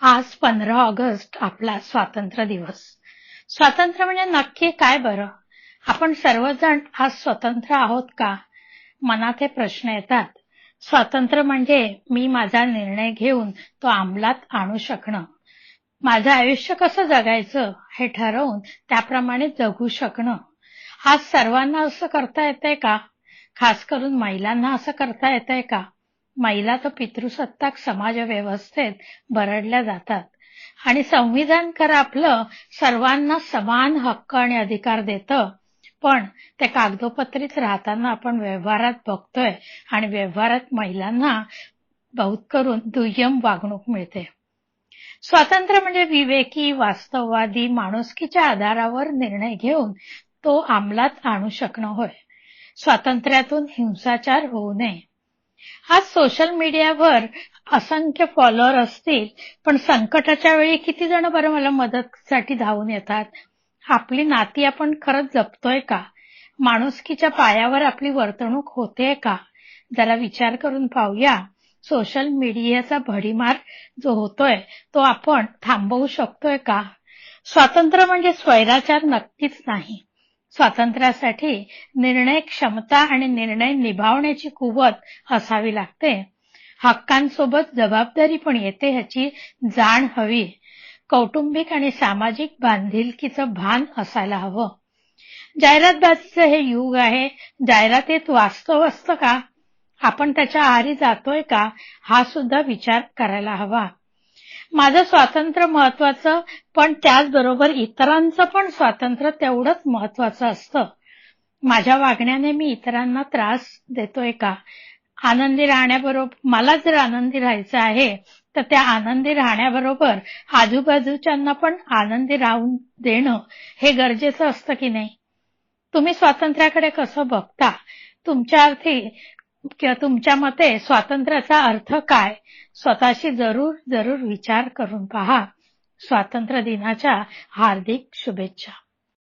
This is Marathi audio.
आज पंधरा ऑगस्ट आपला स्वातंत्र्य दिवस. स्वातंत्र्य म्हणजे नक्की काय बरं? आपण सर्वजण आज स्वतंत्र आहोत का? मनात हे प्रश्न येतात. स्वातंत्र्य म्हणजे मी माझा निर्णय घेऊन तो अंमलात आणू शकणं. माझं आयुष्य कसं जगायचं हे ठरवून त्याप्रमाणे जगू शकणं. आज सर्वांना असं करता येतंय का? खास करून महिलांना असं करता येतंय का? महिला तर पितृसत्ताक समाज व्यवस्थेत बरडल्या जातात. आणि संविधान खरं आपलं सर्वांना समान हक्क आणि अधिकार देतं. पण ते कागदोपत्रीत राहताना आपण व्यवहारात बघतोय आणि व्यवहारात महिलांना बहुत करून दुय्यम वागणूक मिळते. स्वातंत्र्य म्हणजे विवेकी वास्तववादी माणुसकीच्या आधारावर निर्णय घेऊन तो अंमलात आणू शकणं होय. स्वातंत्र्यातून हिंसाचार होऊ नये. आज सोशल मीडियावर असंख्य फॉलोअर असतील पण संकटाच्या वेळी किती जण बरं मला मदतसाठी धावून येतात? आपली नाती आपण खरंच जपतोय का? माणुसकीच्या पायावर आपली वर्तणूक होते का? जरा विचार करून पाहूया. सोशल मीडियाचा भडीमार जो होतोय तो आपण थांबवू शकतोय का? स्वातंत्र्य म्हणजे स्वैराचार नक्कीच नाही. स्वातंत्र्यासाठी निर्णय क्षमता आणि निर्णय निभावण्याची कुवत असावी लागते. हक्कांसोबत जबाबदारी पण येते ह्याची जाण हवी. कौटुंबिक आणि सामाजिक बांधिलकीचं भान असायला हवं. जाहिरातबाजीचं हे युग आहे. जाहिरातीत वास्तव असतं का? आपण त्याच्या आहारी जातोय का? हा सुद्धा विचार करायला हवा. माझं स्वातंत्र्य महत्वाचं पण त्याचबरोबर इतरांचं पण स्वातंत्र्य तेवढंच महत्वाचं असतं. माझ्या वागण्याने मी इतरांना त्रास देतोय का आनंदी राहण्याबरोबर मला जर आनंदी राहायचं आहे तर त्या आनंदी राहण्याबरोबर आजूबाजूच्यांना पण आनंदी राहून देणं हे गरजेचं असतं की नाही? तुम्ही स्वातंत्र्याकडे कसं बघता? तुमच्या अर्थी तुमच्या मते स्वातंत्र्याचा अर्थ काय? स्वतःशी जरूर जरूर विचार करून पहा. स्वातंत्र्य दिनाच्या हार्दिक शुभेच्छा.